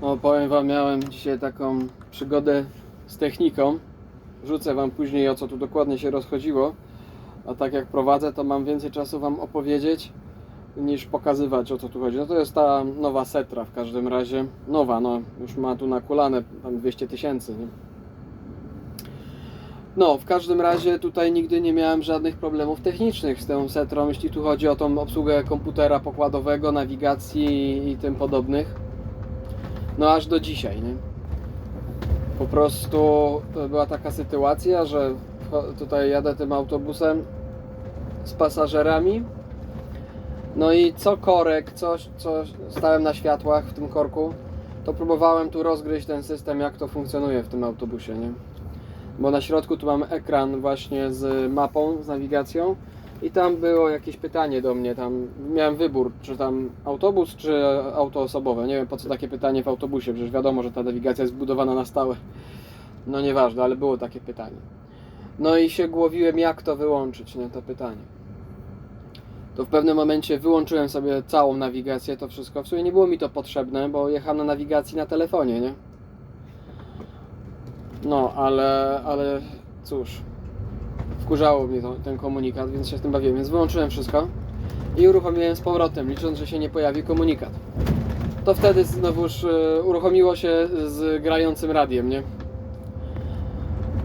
O, powiem Wam, miałem dzisiaj taką przygodę z techniką. Rzucę Wam później o co tu dokładnie się rozchodziło. A tak jak prowadzę, to mam więcej czasu Wam opowiedzieć niż pokazywać o co tu chodzi. No to jest ta nowa Setra w każdym razie. Nowa, no już ma tu nakulane tam 200 tysięcy. No, w każdym razie tutaj nigdy nie miałem żadnych problemów technicznych z tą Setrą, jeśli tu chodzi o tą obsługę komputera pokładowego, nawigacji i tym podobnych. No aż do dzisiaj, nie? Po prostu była taka sytuacja, że tutaj jadę tym autobusem z pasażerami. No i co korek, coś, co stałem na światłach w tym korku, to próbowałem tu rozgryźć ten system, jak to funkcjonuje w tym autobusie, nie? Bo na środku tu mam ekran właśnie z mapą, z nawigacją i tam było jakieś pytanie do mnie, tam miałem wybór, czy tam autobus, czy auto osobowe. Nie wiem po co takie pytanie w autobusie, przecież wiadomo, że ta nawigacja jest zbudowana na stałe. No nieważne, ale było takie pytanie. No i się głowiłem, jak to wyłączyć, nie, to pytanie. To w pewnym momencie wyłączyłem sobie całą nawigację, to wszystko. W sumie nie było mi to potrzebne, bo jechałem na nawigacji na telefonie, nie? No, ale, ale cóż, wkurzało mnie to, ten komunikat, więc się z tym bawiłem, więc wyłączyłem wszystko i uruchomiłem z powrotem, licząc, że się nie pojawi komunikat. To wtedy znowuż e, uruchomiło się z grającym radiem, nie?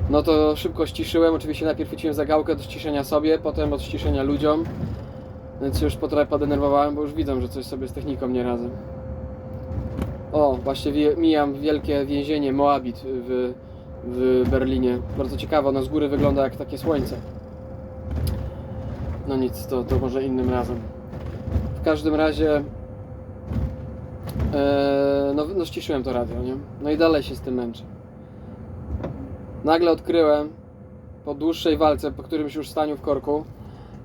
No to szybko ściszyłem, oczywiście najpierw chwyciłem za gałkę do ściszenia sobie, potem od ściszenia ludziom, więc już po trochę podenerwowałem, bo już widzą, że coś sobie z techniką nie razem. O, właśnie mijam wielkie więzienie Moabit w, w Berlinie. Bardzo ciekawe, ono z góry wygląda jak takie słońce. No nic, to, to może innym razem. W każdym razie e, no, no ściszyłem to radio, nie? No i dalej się z tym męczę. Nagle odkryłem po dłuższej walce, po którymś już staniu w korku,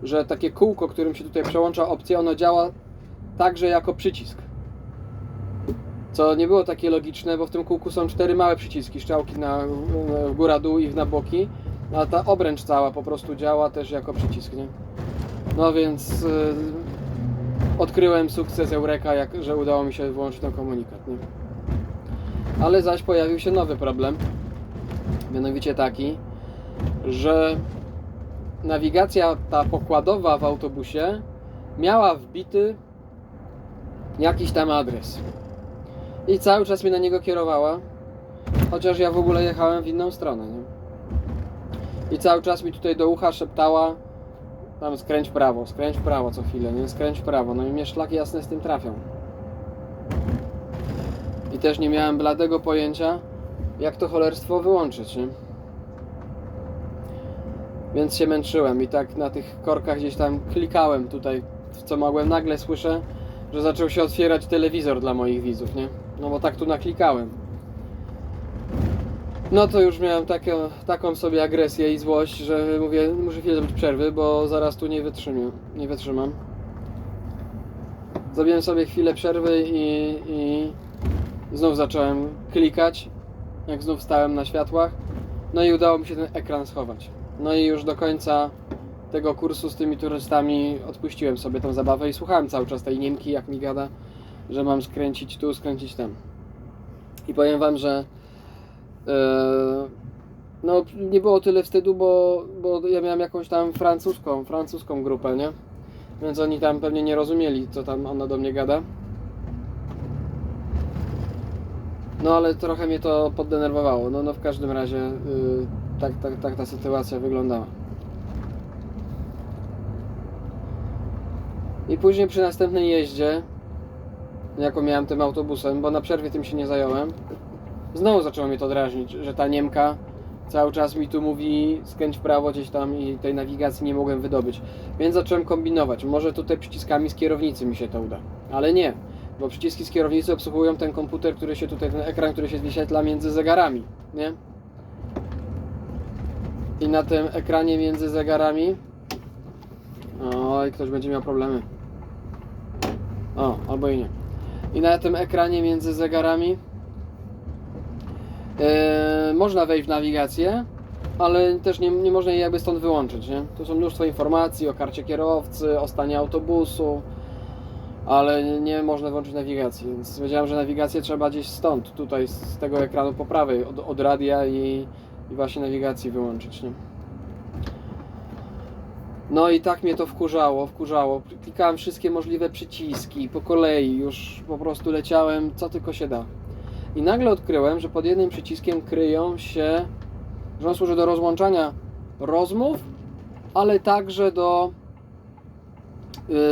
że takie kółko, którym się tutaj przełącza opcja, ono działa także jako przycisk. Co nie było takie logiczne, bo w tym kółku są cztery małe przyciski, strzałki na, w góra, dół i na boki, a ta obręcz cała po prostu działa też jako przycisk, nie? No więc yy, odkryłem sukces Eureka, jak, że udało mi się włączyć ten komunikat, nie? Ale zaś pojawił się nowy problem, mianowicie taki, że nawigacja ta pokładowa w autobusie miała wbity jakiś tam adres. I cały czas mnie na niego kierowała, chociaż ja w ogóle jechałem w inną stronę. Nie? I cały czas mi tutaj do ucha szeptała tam skręć prawo, skręć prawo co chwilę, nie? Skręć prawo. No i mnie szlaki jasne z tym trafią. I też nie miałem bladego pojęcia, jak to cholerstwo wyłączyć, nie? Więc się męczyłem i tak na tych korkach gdzieś tam klikałem tutaj, w co mogłem. Nagle słyszę, że zaczął się otwierać telewizor dla moich widzów, nie? No bo tak tu naklikałem. No to już miałem takie, taką sobie agresję i złość, że mówię, muszę chwilę zrobić przerwy, bo zaraz tu nie wytrzymam. Nie wytrzymam. Zrobiłem sobie chwilę przerwy i, i znów zacząłem klikać, jak znów stałem na światłach. No i udało mi się ten ekran schować. No i już do końca tego kursu z tymi turystami odpuściłem sobie tą zabawę i słuchałem cały czas tej Niemki, jak mi gada, że mam skręcić tu, skręcić tam. I powiem Wam, że e, no nie było tyle wstydu, bo, bo ja miałem jakąś tam francuską, francuską grupę, nie? Więc oni tam pewnie nie rozumieli, co tam ona do mnie gada. No ale trochę mnie to poddenerwowało. No, no w każdym razie y, tak, tak, tak ta sytuacja wyglądała. I później przy następnej jeździe, jaką miałem tym autobusem, bo na przerwie tym się nie zająłem, znowu zaczęło mnie to drażnić, że ta Niemka cały czas mi tu mówi skręć w prawo gdzieś tam i tej nawigacji nie mogłem wydobyć. Więc zacząłem kombinować. Może tutaj przyciskami z kierownicy mi się to uda. Ale nie, bo przyciski z kierownicy obsługują ten komputer, który się tutaj, ten ekran, który się wyświetla między zegarami, nie? I na tym ekranie między zegarami Oj, ktoś będzie miał problemy. O, albo i nie. I na tym ekranie między zegarami e, można wejść w nawigację, ale też nie, nie można jej jakby stąd wyłączyć, nie? Tu są mnóstwo informacji o karcie kierowcy, o stanie autobusu, ale nie- można włączyć nawigacji, więc wiedziałem, że nawigację trzeba gdzieś stąd, tutaj z tego ekranu po prawej, od, od radia i, i właśnie nawigacji wyłączyć. Nie? No i tak mnie to wkurzało, wkurzało. Klikałem wszystkie możliwe przyciski po kolei, już po prostu leciałem co tylko się da. I nagle odkryłem, że pod jednym przyciskiem kryją się, że on służy do rozłączania rozmów, ale także do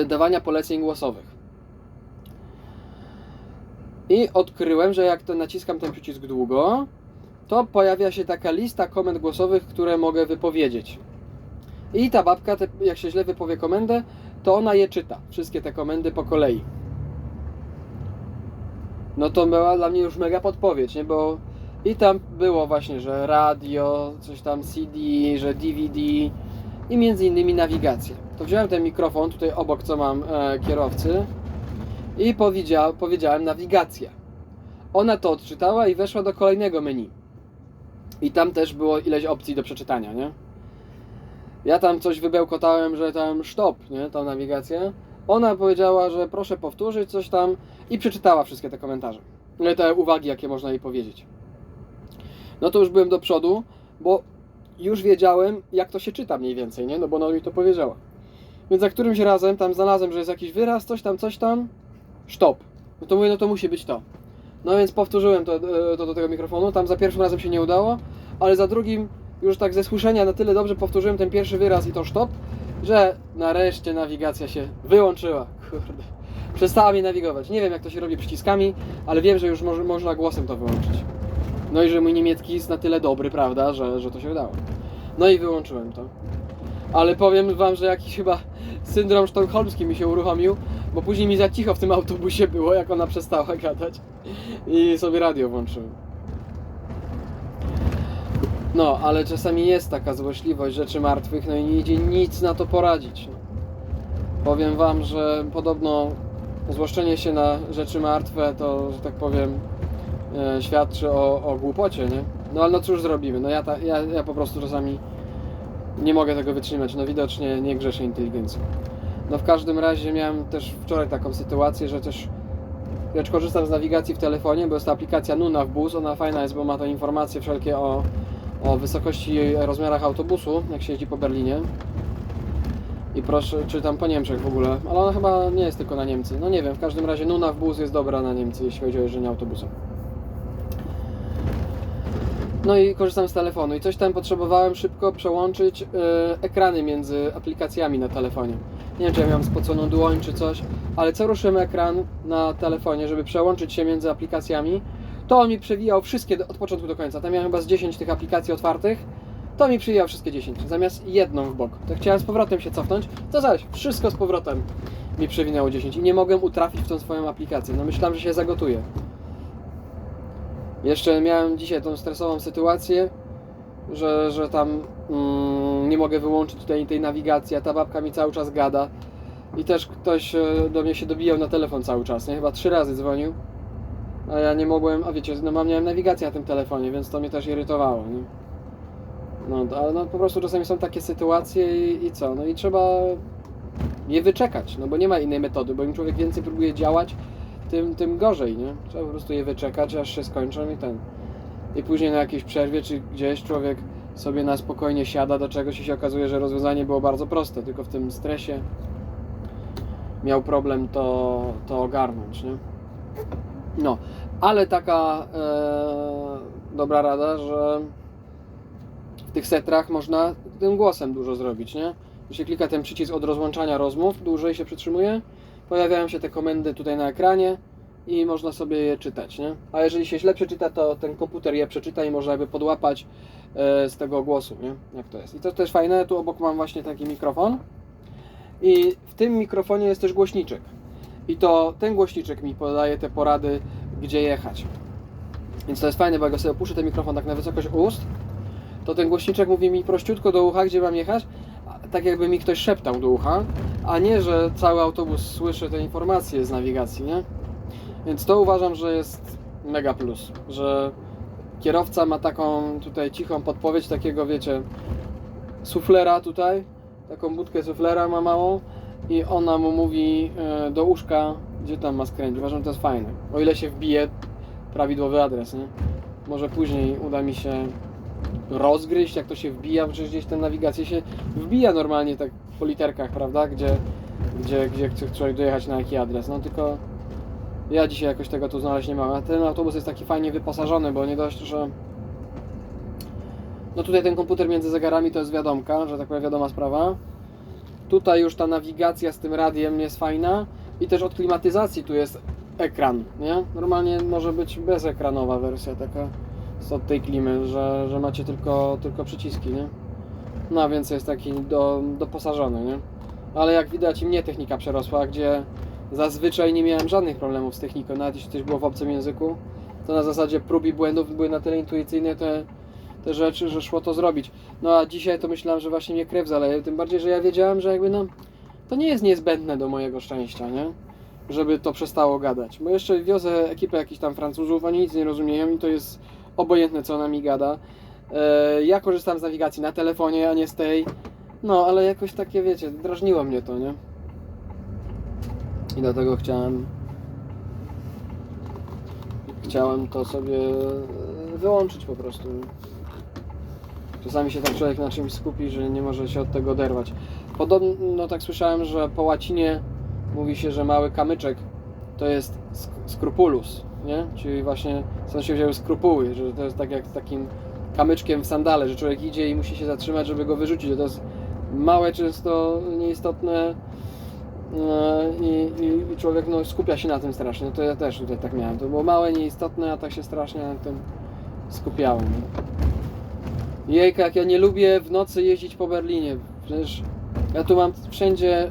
y, dawania poleceń głosowych. I odkryłem, że jak to naciskam ten przycisk długo, to pojawia się taka lista komend głosowych, które mogę wypowiedzieć. I ta babka, te, jak się źle wypowie komendę, to ona je czyta. Wszystkie te komendy po kolei. No to była dla mnie już mega podpowiedź, nie? Bo i tam było właśnie, że radio, coś tam CD, że DVD i między innymi nawigacja. To wziąłem ten mikrofon tutaj obok, co mam e, kierowcy i powiedzia, powiedziałem nawigacja. Ona to odczytała i weszła do kolejnego menu. I tam też było ileś opcji do przeczytania, nie? Ja tam coś wybełkotałem, że tam stop, nie? Tą nawigację. Ona powiedziała, że proszę powtórzyć coś tam i przeczytała wszystkie te komentarze. No Te uwagi, jakie można jej powiedzieć. No to już byłem do przodu, bo już wiedziałem, jak to się czyta mniej więcej, nie? No bo ona mi to powiedziała. Więc za którymś razem tam znalazłem, że jest jakiś wyraz, coś tam, coś tam, stop. No to mówię, no to musi być to. No więc powtórzyłem to, e, to do tego mikrofonu. Tam za pierwszym razem się nie udało, ale za drugim już tak ze słyszenia na tyle dobrze powtórzyłem ten pierwszy wyraz i to stop, że nareszcie nawigacja się wyłączyła. Kurde. Przestała mi nawigować. Nie wiem jak to się robi przyciskami, ale wiem, że już mo- można głosem to wyłączyć. No i że mój niemiecki jest na tyle dobry, prawda, że, że to się udało. No i wyłączyłem to. Ale powiem wam, że jakiś chyba syndrom sztokholmski mi się uruchomił, bo później mi za cicho w tym autobusie było, jak ona przestała gadać. I sobie radio włączyłem. No, ale czasami jest taka złośliwość rzeczy martwych, no i nie idzie nic na to poradzić. no. Powiem wam, że podobno złoszczenie się na rzeczy martwe to, że tak powiem, e, świadczy o, o głupocie, nie? No ale no cóż zrobimy, no ja, ta, ja, ja po prostu czasami nie mogę tego wytrzymać, no widocznie nie grzeszę inteligencją. No w każdym razie miałem też wczoraj taką sytuację, że też lecz korzystam z nawigacji w telefonie, bo jest to aplikacja Nuna w bus, ona fajna jest, bo ma to informacje wszelkie o wysokości i rozmiarach autobusu, jak się jeździ po Berlinie. I proszę, czy tam po Niemczech w ogóle, ale ona chyba nie jest tylko na Niemcy. No nie wiem, w każdym razie Nuna w bus jest dobra na Niemcy, jeśli chodzi o jeżdżenie autobusem. No i korzystam z telefonu i coś tam potrzebowałem szybko przełączyć e, ekrany między aplikacjami na telefonie. Nie wiem, czy ja miałem spoconą dłoń czy coś, ale co ruszyłem ekran na telefonie, żeby przełączyć się między aplikacjami, to on mi przewijał wszystkie od początku do końca. Tam miałem chyba z 10 tych aplikacji otwartych, to mi przewijał wszystkie 10, zamiast jedną w bok. To chciałem z powrotem się cofnąć, to zaś, wszystko z powrotem mi przewinęło 10 i nie mogłem utrafić w tą swoją aplikację. No myślałem, że się zagotuję. Jeszcze miałem dzisiaj tą stresową sytuację, że, że tam mm, nie mogę wyłączyć tutaj tej nawigacji, a ta babka mi cały czas gada. I też ktoś e, do mnie się dobijał na telefon cały czas, nie? Chyba trzy razy dzwonił. A ja nie mogłem, a wiecie, no mam miałem nawigację na tym telefonie, więc to mnie też irytowało, nie? No, ale no po prostu czasami są takie sytuacje i, i co? No i trzeba je wyczekać, no bo nie ma innej metody, bo im człowiek więcej próbuje działać, tym, tym gorzej, nie? Trzeba po prostu je wyczekać, aż się skończą i ten. I później na jakiejś przerwie, czy gdzieś człowiek sobie na spokojnie siada do czegoś i się okazuje, że rozwiązanie było bardzo proste, tylko w tym stresie miał problem to, to ogarnąć, nie? No, ale taka e, dobra rada, że w tych setrach można tym głosem dużo zrobić, nie? Jeśli klika ten przycisk od rozłączania rozmów, dłużej się przytrzymuje, pojawiają się te komendy tutaj na ekranie i można sobie je czytać, nie? A jeżeli się źle przeczyta, to ten komputer je przeczyta i można jakby podłapać e, z tego głosu, nie? Jak to jest. I to też fajne, tu obok mam właśnie taki mikrofon i w tym mikrofonie jest też głośniczek. I to ten głośniczek mi podaje te porady, gdzie jechać. Więc to jest fajne, bo jak ja sobie opuszczę ten mikrofon tak na wysokość ust, to ten głośniczek mówi mi prościutko do ucha, gdzie mam jechać, tak jakby mi ktoś szeptał do ucha, a nie, że cały autobus słyszy te informacje z nawigacji, nie? Więc to uważam, że jest mega plus, że kierowca ma taką tutaj cichą podpowiedź, takiego wiecie, suflera tutaj, taką budkę suflera ma małą i ona mu mówi e, do uszka Gdzie tam ma skręcić? Uważam, że to jest fajne. O ile się wbije prawidłowy adres, nie? Może później uda mi się rozgryźć, jak to się wbija, przecież gdzieś tę nawigację się wbija normalnie tak po literkach, prawda? Gdzie, gdzie, gdzie chce człowiek dojechać na jaki adres. No tylko ja dzisiaj jakoś tego tu znaleźć nie mam. A ten autobus jest taki fajnie wyposażony, bo nie dość, że no tutaj ten komputer między zegarami to jest wiadomka, że tak powiem wiadoma sprawa. Tutaj już ta nawigacja z tym radiem jest fajna i też od klimatyzacji tu jest ekran, nie? Normalnie może być bezekranowa wersja taka z od tej klimy, że, że macie tylko, tylko przyciski, nie? No więc jest taki do, doposażony, nie? Ale jak widać i mnie technika przerosła, gdzie zazwyczaj nie miałem żadnych problemów z techniką, nawet jeśli coś było w obcym języku, to na zasadzie prób i błędów były na tyle intuicyjne te, te rzeczy, że szło to zrobić. No a dzisiaj to myślałem, że właśnie mnie krew zaleje, tym bardziej, że ja wiedziałem, że jakby no to nie jest niezbędne do mojego szczęścia, nie? Żeby to przestało gadać. Bo jeszcze wiozę ekipę jakichś tam Francuzów, oni nic nie rozumieją i to jest obojętne, co ona mi gada. E, Ja korzystam z nawigacji na telefonie, a nie z tej. No, ale jakoś takie, wiecie, drażniło mnie to, nie? I dlatego chciałem. Chciałem to sobie e, wyłączyć po prostu. Czasami się tak człowiek na czymś skupi, że nie może się od tego oderwać. Podobno tak słyszałem, że po łacinie mówi się, że mały kamyczek to jest sk- scrupulus, nie? Czyli właśnie stąd się wzięły skrupuły, że to jest tak jak z takim kamyczkiem w sandale, że człowiek idzie i musi się zatrzymać, żeby go wyrzucić. To jest małe, często nieistotne e, i, i, i człowiek no, skupia się na tym strasznie. To ja też tutaj tak miałem. To było małe, nieistotne, a tak się strasznie na tym skupiałem. Jejka, jak ja nie lubię w nocy jeździć po Berlinie. Przecież ja tu mam wszędzie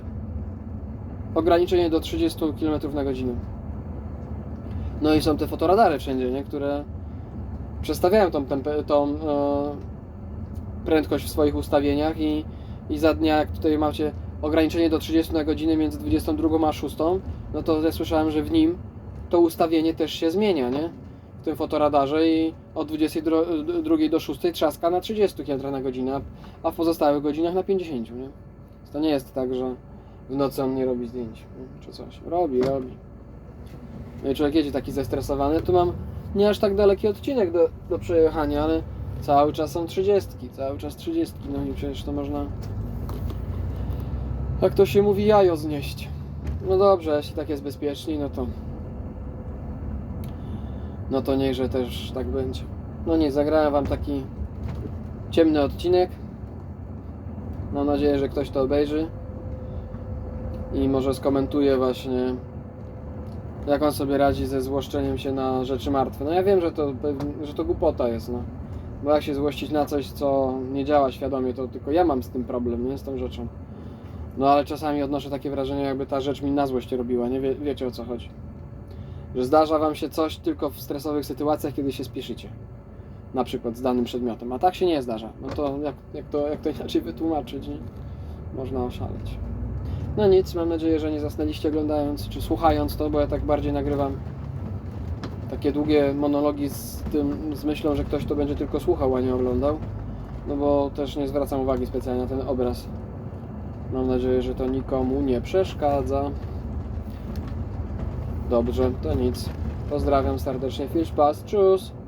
ograniczenie do 30 km na godzinę. No i są te fotoradary wszędzie, nie? które przestawiają tą, tą e, prędkość w swoich ustawieniach i, i za dnia, jak tutaj macie ograniczenie do 30 na godzinę między 22 a 6, no to ja słyszałem, że w nim to ustawienie też się zmienia, nie? W tym fotoradarze i od 22 do 6 trzaska na 30 km na godzinę, a w pozostałych godzinach na 50, nie? To nie jest tak, że w nocy on nie robi zdjęć, czy coś. Robi, robi. No i człowiek jedzie taki zestresowany, tu mam nie aż tak daleki odcinek do, do przejechania, ale cały czas są 30, cały czas 30, no i przecież to można, jak to się mówi, jajo znieść. No dobrze, jeśli tak jest bezpieczniej, no to no to niechże też tak będzie. No nie, zagrałem wam taki ciemny odcinek. Mam nadzieję, że ktoś to obejrzy i może skomentuje właśnie jak on sobie radzi ze złoszczeniem się na rzeczy martwe. No ja wiem, że to, że to głupota jest, no. Bo jak się złościć na coś, co nie działa świadomie, to tylko ja mam z tym problem, nie? Z tą rzeczą. No ale czasami odnoszę takie wrażenie, jakby ta rzecz mi na złość robiła, nie? Wie, wiecie o co chodzi. Że zdarza wam się coś tylko w stresowych sytuacjach, kiedy się spieszycie. Na przykład z danym przedmiotem. A tak się nie zdarza. No to jak, jak, to, jak to inaczej wytłumaczyć, nie? Można oszaleć. No nic, mam nadzieję, że nie zasnęliście oglądając czy słuchając to, bo ja tak bardziej nagrywam takie długie monologi z tym, z myślą, że ktoś to będzie tylko słuchał, a nie oglądał. No bo też nie zwracam uwagi specjalnie na ten obraz. Mam nadzieję, że to nikomu nie przeszkadza. Dobrze, to nic. Pozdrawiam serdecznie. Fish Pass. Tschüss.